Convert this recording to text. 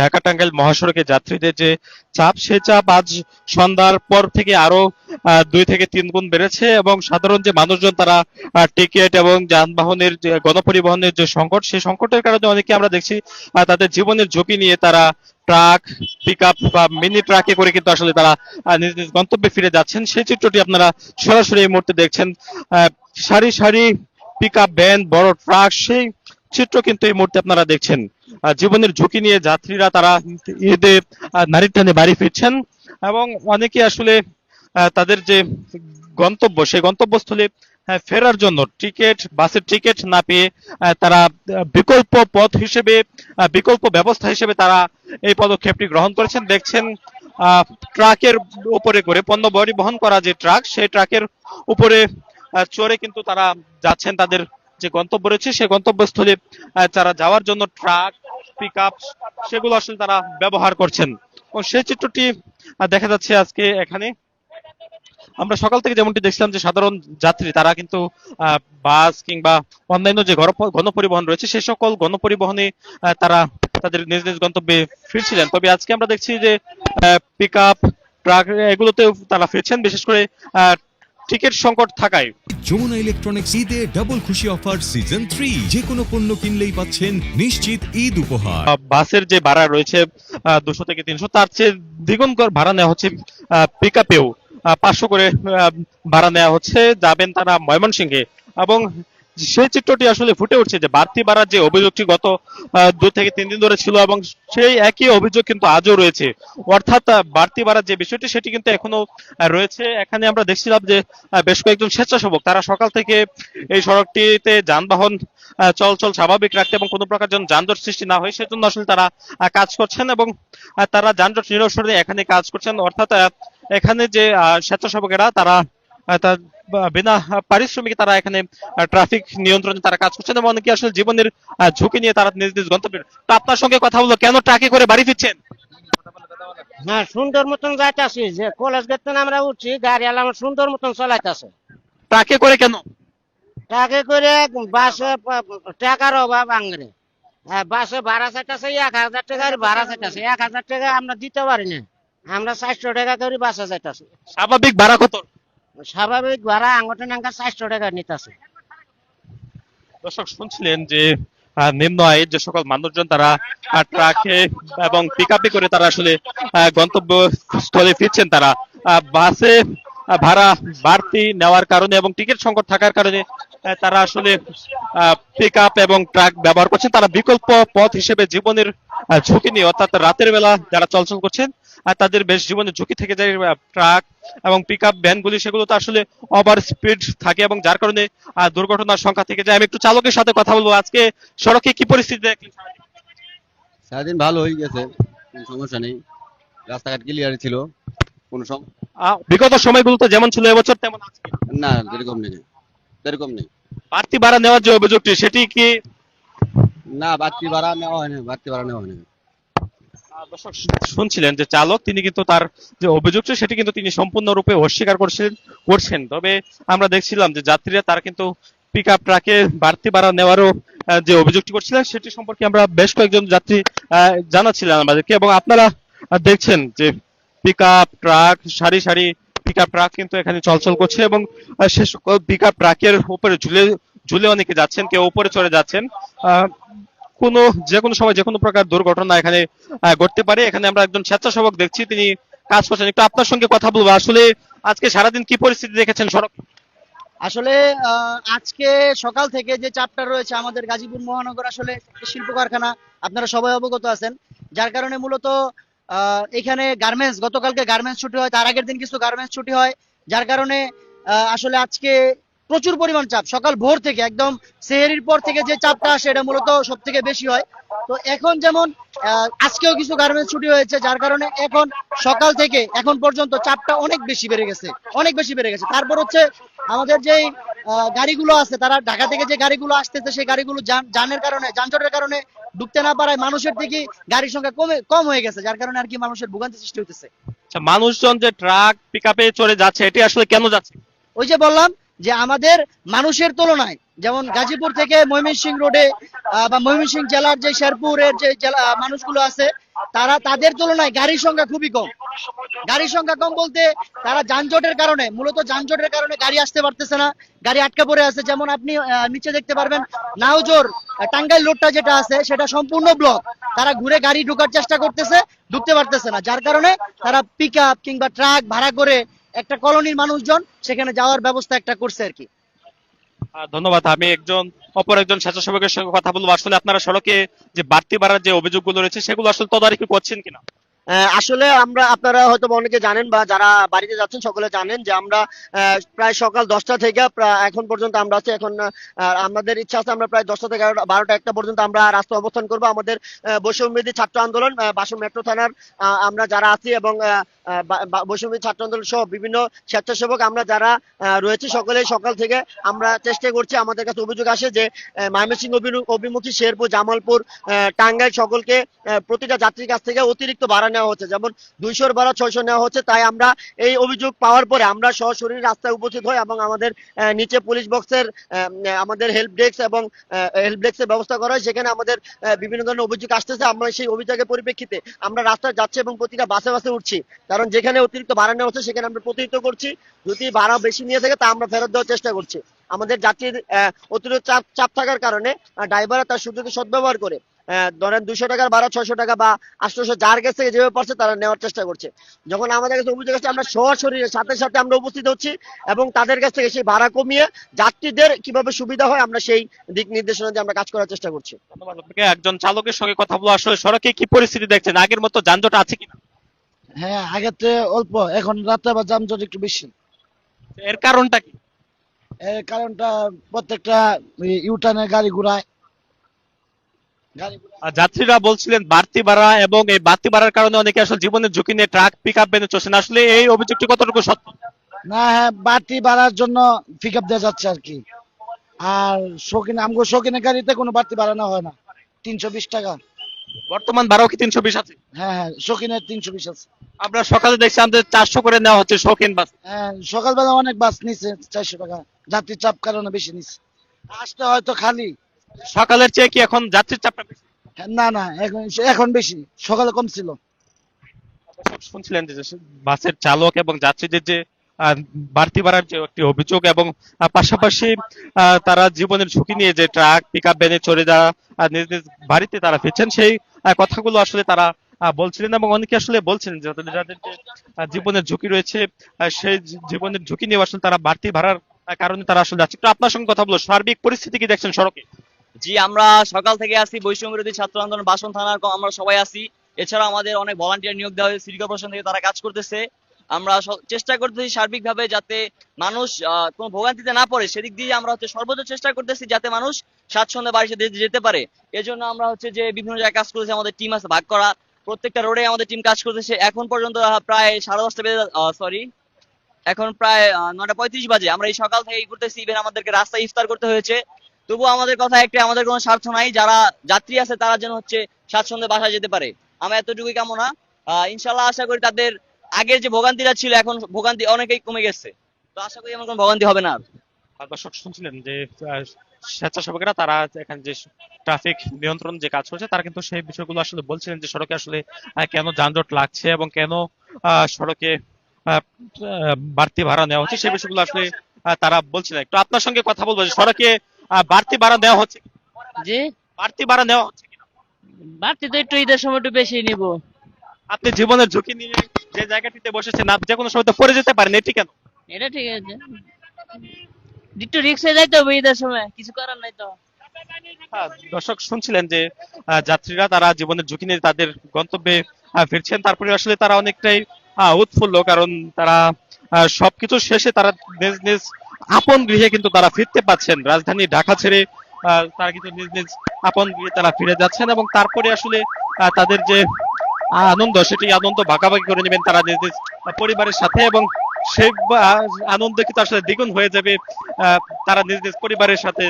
ঢাকা টাঙ্গাইল মহাসড়কে যাত্রীদের যে চাপ, সে চাপ আজ সন্ধ্যার পর থেকে আরও দুই থেকে তিন গুণ বেড়েছে এবং সাধারণ যে মানুষজন তারা টিকিট এবং যানবাহনের যে গণপরিবহনের যে সংকট, সেই সংকটের কারণে অনেকে আমরা দেখছি তাদের জীবনের ঝুঁকি নিয়ে তারা ট্রাক পিক আপ বা মিনি ট্রাকে করে কিন্তু আসলে তারা নিজ নিজ গন্তব্যে ফিরে যাচ্ছেন। সেই চিত্রটি আপনারা সরাসরি এই মুহূর্তে দেখছেন সারি সারি পিক আপ ভ্যান বড় ট্রাক সেই চিত্র কিন্তু এই মুহূর্তে আপনারা দেখছেন। জীবনের ঝুঁকি নিয়ে যাত্রীরা তারা ঈদে নারীর টানে বাড়ি ফিরছেন এবং অনেকে আসলে তাদের যে গন্তব্য, সেই গন্তব্যস্থলে ফেরার জন্য টিকিট, বাসের টিকিট না পেয়ে তারা বিকল্প পথ হিসেবে বিকল্প ব্যবস্থা হিসেবে তারা এই পদক্ষেপটি গ্রহণ করেছেন। দেখছেন ট্রাকের উপরে করে পণ্য পরিবহন করা যে ট্রাক, সেই ট্রাকের উপরে চড়ে কিন্তু তারা যাচ্ছেন তাদের যে গন্তব্য রয়েছে সেই গন্তব্যস্থলে তারা যাওয়ার জন্য ট্রাক পিক আপ সেগুলো আসলে তারা ব্যবহার করছেন। এবং সেই চিত্রটি দেখা যাচ্ছে আজকে এখানে। আমরা সকাল থেকে যেমনটি দেখছিলাম যে সাধারণ যাত্রী, তারা কিন্তু বাস কিংবা অন্যান্য যে গণ- গণপরিবহন রয়েছে সেই সকল গণপরিবহনে তারা তাদের নিজ নিজ গন্তব্যে ফিরছিলেন। তবে আজকে আমরা দেখছি যে পিক আপ ট্রাক এগুলোতেও তারা ফিরছেন। বিশেষ করে টিকিট সংকট থাকায়। যমুনা ইলেকট্রনিক্স ঈদে ডাবল খুশি অফার সিজন থ্রি যে কোনো পণ্য কিনলেই পাচ্ছেন নিশ্চিত ঈদ উপহার। বাসের যে ভাড়া রয়েছে দুশো থেকে তিনশো তার চেয়ে দ্বিগুণ করে ভাড়া নেওয়া হচ্ছে পিক আপেও পাঁচশো করে ভাড়া নেওয়া হচ্ছে। যাবেন তারা ময়মনসিংহে এবং সেই চিত্রটি আসলে ফুটে উঠছে যে বাড়তি ভাড়ার যে অভিযোগটি গত দু থেকে তিন দিন ধরে ছিল এবং সেই একই অভিযোগ কিন্তু আজও রয়েছে। অর্থাৎ বাড়তি ভাড়ার যে বিষয়টি সেটি কিন্তু এখনও রয়েছে। এখানে আমরা দেখছিলাম যে বেশ কয়েকজন স্বেচ্ছাসেবক তারা সকাল থেকে এই সড়কটিতে যানবাহন চলাচল স্বাভাবিক রাখতে এবং কোনো প্রকার যেন যানজট সৃষ্টি না হয় সেজন্য আসলে তারা কাজ করছেন এবং তারা যানজট নিরসনে এখানে কাজ করছেন। অর্থাৎ এখানে যে স্বেচ্ছাসেবকেরা তারা বিনা পারিশ্রমিকে তারা এখানে ট্রাফিক নিয়ন্ত্রণে তারা কাজ করছেন এবং অনেকে আসলে জীবনের ঝুঁকি নিয়ে তারা নিজ নিজ গন্তব্যে তো আপনার সঙ্গে কথা বলল কেন ট্রাকে করে বাড়ি ফিরছেন? হ্যাঁ সুন্দর মতন যাইতাছি যে কলেজ গেতেন আমরা উঠছি গাড়ি আলা আমার সুন্দর মতন চলাইতাছে। ট্রাকে করে কেন? টাকে করে বাসে টাকার অভাব আঙ্গরে হ্যাঁ বাসে ভাড়া চাইতেছে এক হাজার টাকার ভাড়া চাইতেছে। এক হাজার টাকা আমরা দিতে পারি না। আমরা চারশো টাকা করে বাসে যাইতেছি স্বাভাবিক ভাড়া কত? স্বাভাবিক ভাড়া আঙ্গটে নাঙ্গা চারশো টাকা নিতেছে। দর্শক, শুনছিলেন যে নিম্ন আয়ের যে সকল মানুষজন তারা ট্রাকে এবং পিক করে তারা আসলে গন্তব্য স্থলে ফিরছেন তারা। বাসে ভাড়া বাড়তি নেওয়ার কারণে এবং টিকিট সংকট থাকার কারণে তারা আসলে পিক আপ এবং ট্রাক ব্যবহার করছেন। তারা বিকল্প পথ হিসেবে জীবনের ঝুঁকি নিয়ে অর্থাৎ রাতের বেলা যারা চলাচল করছেন আর তাদের বেশ জীবনের ঝুঁকি থেকে যায় ট্রাক এবং পিক আপ ভ্যানগুলি সেগুলো তো আসলে ওভার স্পিড থাকে এবং যার কারণে দুর্ঘটনার সংখ্যা থেকে যায়। আমি একটু চালকের সাথে কথা বলব। আজকে সড়কে কি পরিস্থিতি দেখলেন? সারাদিন ভালো হয়ে গেছে কোনো সমস্যা নেই। রাস্তাঘাট ক্লিয়ার ছিল কোনো বিগত সময়গুলোতে যেমন ছিল এবছর তেমন আছে কিনা? না এরকম নেই। এরকম নেই। বাড়তি ভাড়া নেওয়ার যে অভিযোগটি সেটি কি? না বাড়তি ভাড়া নেওয়া হয়নি বাড়তি ভাড়া নেওয়া হয়নি। দর্শক শুনছিলেন যে চালক তিনি কিন্তু তার যে অভিযোগটি সেটি কিন্তু তিনি সম্পূর্ণরূপে অস্বীকার করছেন করছেন। তবে আমরা দেখছিলাম যে যাত্রীরা তারা কিন্তু পিক আপ ট্রাকে বাড়তি ভাড়া নেওয়ারও যে অভিযোগটি করছিলেন সেটি সম্পর্কে আমরা বেশ কয়েকজন যাত্রী আহ, জানাচ্ছিলেন আমাদেরকে। এবং আপনারা দেখছেন যে পিক আপ ট্রাক সারি সারি পিক আপ ট্রাক কিন্তু এখানে চলাচল করছে এবং আহ, সে সকল পিক আপ ট্রাকের উপরে ঝুলে ঝুলে অনেকে যাচ্ছেন কেউ উপরে চড়ে যাচ্ছেন। কোনো যে কোনো সময় যে কোনো প্রকার দুর্ঘটনা এখানে ঘটতে পারে। এখানে আমরা একজন স্বেচ্ছাসেবক দেখছি তিনি কাজ করছেন। একটু আপনার সঙ্গে কথা বলব। আসলে আজকে সারাদিন কি পরিস্থিতি দেখেছেন সড়ক? আসলে আজকে সকাল থেকে যে চাপটা রয়েছে আমাদের গাজীপুর মহানগর আসলে শিল্প কারখানা আপনারা সবাই অবগত আছেন। যার কারণে মূলত এখানে গার্মেন্টস গতকালকে গার্মেন্টস ছুটি হয়, তার আগের দিন কিছু গার্মেন্টস ছুটি হয়, যার কারণে আসলে আজকে প্রচুর পরিমাণ চাপ। সকাল ভোর থেকে, একদম সেহেরির পর থেকে যে চাপটা আসে, এটা মূলত সব থেকে বেশি হয়। তো এখন যেমন আজকেও কিছু গার্মেন্টস ছুটি হয়েছে, যার কারণে এখন সকাল থেকে, এখন পর্যন্ত চাপটা অনেক বেশি বেড়ে গেছে, অনেক বেশি বেড়ে গেছে। তারপর হচ্ছে, আমাদের যেই গাড়িগুলো আছে তারা ঢাকা থেকে যে গাড়িগুলো আসতেছে সেই গাড়িগুলো যানের কারণে যানজটের কারণে ঢুকতে না পারায় মানুষের থেকে গাড়ির সংখ্যা কমে কম হয়ে গেছে যার কারণে আর কি মানুষের ভোগান্তি সৃষ্টি হতেছে আচ্ছা, মানুষজন যে ট্রাক পিক আপে চড়ে যাচ্ছে এটি আসলে কেন যাচ্ছে? ওই যে বললাম যে আমাদের মানুষের তুলনায় যেমন গাজীপুর থেকে ময়মনসিং রোডে বা ময়মনসিংহ জেলার যে শেরপুরের যে মানুষগুলো আছে, তারা তাদের তুলনায় গাড়ির সংখ্যা খুবই কম। গাড়ির সংখ্যা কম বলতে তারা যানজটের কারণে, মূলত যানজটের কারণে গাড়ি আসতে পারতেছে না, গাড়ি আটকে পড়ে আছে। যেমন আপনি নিচে দেখতে পারবেন, নাওজোর টাঙ্গাইল রোডটা যেটা আছে, সেটা সম্পূর্ণ ব্লক। তারা ঘুরে গাড়ি ঢোকার চেষ্টা করতেছে, ঢুকতে পারতেছে না। যার কারণে তারা পিক কিংবা ট্রাক ভাড়া করে একটা কলোনির মানুষজন সেখানে যাওয়ার ব্যবস্থা একটা করছে আর কি। ধন্যবাদ। আমি একজন, অপর একজন স্বেচ্ছাসেবকের সঙ্গে কথা বলব। আসলে আপনারা সড়কে যে বাড়তি বাড়ার যে অভিযোগগুলো রয়েছে, সেগুলো আসলে তদারকি করছেন কিনা? আসলে আমরা আপনারা হয়তো অনেকে জানেন বা যারা বাড়িতে যাচ্ছেন সকলে জানেন যে আমরা প্রায় সকাল দশটা থেকে এখন পর্যন্ত আমরা আছি। এখন আমাদের ইচ্ছা আছে আমরা প্রায় দশটা থেকে বারোটা একটা পর্যন্ত আমরা রাস্তা অবস্থান করব। আমাদের আহ, বৈষম্যবিধি ছাত্র আন্দোলন বাসন মেট্রো থানার আমরা যারা আছি এবং আহ, আহ, বা- বা- বৈষম্যবিধি ছাত্র আন্দোলন সহ বিভিন্ন স্বেচ্ছাসেবক আমরা যারা রয়েছে সকলে সকাল থেকে আমরা চেষ্টা করছি। আমাদের কাছে অভিযোগ আসে যে ময়মনসিংহ অভিমু- অভিমুখী শেরপুর জামালপুর টাঙ্গাইল সকলকে প্রতিটা যাত্রীর কাছ থেকে অতিরিক্ত ভাড়া নেওয়া হচ্ছে। যেমন দুইশোর ভাড়া ছয়শো নেওয়া হচ্ছে, তাই আমরা এই অভিযোগ পাওয়ার পরে আমরা সরাসরি রাস্তায় উপস্থিত হই এবং আমাদের নিচে পুলিশ বক্সের আমাদের হেল্প ডেস্ক এবং হেল্প ডেস্কের ব্যবস্থা করা হয়। সেখানে আমাদের বিভিন্ন ধরনের অভিযোগ আসতেছে। আমরা সেই অভিযোগের পরিপ্রেক্ষিতে আমরা রাস্তায় যাচ্ছি এবং প্রতিটা বাসে বাসে উঠছি। কারণ যেখানে অতিরিক্ত ভাড়া নেওয়া হচ্ছে, সেখানে আমরা প্রতিহিত করছি। যদি ভাড়া বেশি নিয়ে থাকে, তা আমরা ফেরত দেওয়ার চেষ্টা করছি। আমাদের যাত্রীর অতিরিক্ত চাপ চাপ থাকার কারণে ড্রাইভার তার সুযোগে সদ্ব্যবহার করে। ধরেন দুশো টাকার ভাড়া ছয়শো টাকা বা আটশোশো যার কাছ থেকে যেভাবে পারছে তারা নেওয়ার চেষ্টা করছে। যখন আমাদের কাছে অভিযোগ আসছে আমরা সরাসরি সাথে সাথে আমরা উপস্থিত হচ্ছি এবং তাদের কাছ থেকে সেই ভাড়া কমিয়ে যাত্রীদের কীভাবে সুবিধা হয় আমরা সেই দিক নির্দেশনা দিয়ে আমরা কাজ করার চেষ্টা করছি। ধন্যবাদ আপনাকে। একজন চালকের সঙ্গে কথা বলব আসলে সড়কে কি পরিস্থিতি দেখছেন? আগের মতো যানজট আছে কিনা? হ্যাঁ আগের থেকে অল্প। এখন রাতে বা যানজট একটু বেশি। এর কারণটা কি? এর কারণটা প্রত্যেকটা ইউটার্নের গাড়ি ঘুরায় যাত্রীরা বলছিলেন বাড়তি ভাড়া এবং এই বাড়তি ভাড়ার কারণে অনেকে আসলে জীবনের ঝুঁকি নিয়ে ট্রাক পিক আপ বেঁধে চলছেন। আসলে এই অভিযোগটি কতটুকু সত্য? না হ্যাঁ বাড়তি বাড়ার জন্য পিক আপ দেওয়া যাচ্ছে আর কি। আর শৌখিন আমগো শৌখিনের গাড়িতে কোনো বাড়তি বাড়ানো হয় না। তিনশো বিশ টাকা। বর্তমান ভাড়াও কি তিনশো বিশ আছে? হ্যাঁ হ্যাঁ শৌখিনের তিনশো বিশ আছে। আমরা সকালে দেখছি আমাদের চারশো করে নেওয়া হচ্ছে শৌখিন বাস। হ্যাঁ সকালবেলা অনেক বাস নিচ্ছে চারশো টাকা। যাত্রীর চাপ কারণে বেশি নিচ্ছে আসতে হয়তো খালি। সকালের চেয়ে কি এখন যাত্রীর চাপটা বেশি? না না এখন এখন বেশি। সকালে কম ছিল। শুনছিলেন যে বাসের চালক এবং যাত্রীদের যে বাড়তি ভাড়ার যে একটি অভিযোগ এবং পাশাপাশি তারা জীবনের ঝুঁকি নিয়ে যে ট্রাক পিক আপ ভ্যানে চড়ে যাওয়া নিজ নিজ বাড়িতে তারা ফিরছেন সেই কথাগুলো আসলে তারা বলছিলেন এবং অনেকে আসলে বলছিলেন যে তাদের যাদের যে জীবনের ঝুঁকি রয়েছে সেই জীবনের ঝুঁকি নিয়ে আসলে তারা বাড়তি ভাড়ার কারণে তারা আসলে যাচ্ছে। একটু আপনার সঙ্গে কথা বলো সার্বিক পরিস্থিতি কি দেখছেন সড়কে? জি, আমরা সকাল থেকে আসি বৈষম্য বিরোধী ছাত্র আন্দোলন বাসন থানার আমরা সবাই আছি। এছাড়া আমাদের অনেক ভলান্টিয়ার নিয়োগ দেওয়া হয়েছে, সিটি কর্পোরেশন থেকে তারা কাজ করতেছে। আমরা চেষ্টা করতেছি সার্বিকভাবে যাতে মানুষ কোনো ভোগান্তিতে না পড়ে। সেদিক দিয়ে আমরা হচ্ছে সর্বোচ্চ চেষ্টা করতেছি যাতে মানুষ স্বাচ্ছন্দ্যে বাড়িতে যেতে পারে। এজন্য আমরা হচ্ছে যে বিভিন্ন জায়গায় কাজ করতেছি আমাদের টিম আছে ভাগ করা। প্রত্যেকটা রোডে আমাদের টিম কাজ করতেছে। এখন পর্যন্ত প্রায় সাড়ে দশটা বেজে সরি এখন প্রায় নয়টা পঁয়ত্রিশ বাজে। আমরা এই সকাল থেকে করতেছি ইভেন আমাদেরকে রাস্তায় ইফতার করতে হয়েছে। তবুও আমাদের কথা একটা আমাদের কোনো স্বার্থ নাই। যারা যাত্রী আছে, তারা যেন হচ্ছে স্বাচ্ছন্দ্যে বাসায় যেতে পারে। আমরা এতটুকুই কামনা। ইনশাল্লাহ আশা করি তাদের আগের যে ভোগান্তিটা ছিল, এখন ভোগান্তি অনেকেই কমে গেছে। তো আশা করি এমন কোনো ভোগান্তি হবে না আর। শুনছিলেন যে স্বেচ্ছাসেবকেরা তারা এখানে যে ট্রাফিক নিয়ন্ত্রণ যে কাজ করছে, তারা কিন্তু সেই বিষয়গুলো আসলে বলছিলেন যে সড়কে আসলে কেন যানজট লাগছে এবং কেন সড়কে বাড়তি ভাড়া নেওয়া হচ্ছে, সেই বিষয়গুলো আসলে তারা বলছিলেন। একটু আপনার সঙ্গে কথা বলব যে, সড়কে বাড়তি ভাড়া দেওয়া হচ্ছে জি? বাড়তি ভাড়া নেওয়া হচ্ছে বাড়তি তো একটু ঈদের সময় একটু বেশি নিব। আপনি জীবনের ঝুঁকি নিয়ে যে জায়গাটিতে বসেছেন আপনি যে কোনো সময় তো পড়ে যেতে পারেন এটি কেন? এটা ঠিক আছে। একটু রিক্সে যাইতে হবে ঈদের সময় কিছু করার নাই তো। হ্যাঁ, দর্শক শুনছিলেন যে যাত্রীরা তারা জীবনের ঝুঁকি নিয়ে তাদের গন্তব্যে ফিরছেন। তারপরে আসলে তারা অনেকটাই উৎফুল্ল কারণ তারা সবকিছু শেষে তারা নিজ নিজ আপন গৃহে কিন্তু তারা ফিরতে পাচ্ছেন রাজধানী ঢাকা ছেড়ে তারা কিন্তু নিজ নিজ আপন গৃহে তারা ফিরে যাচ্ছেন এবং তারপরে আসলে তাদের যে আনন্দ, সেটি আনন্দ ভাগাভাগি করে নেবেন তারা নিজ নিজ পরিবারের সাথে এবং সে আনন্দ কিন্তু আসলে দ্বিগুণ হয়ে যাবে তারা নিজ নিজ পরিবারের সাথে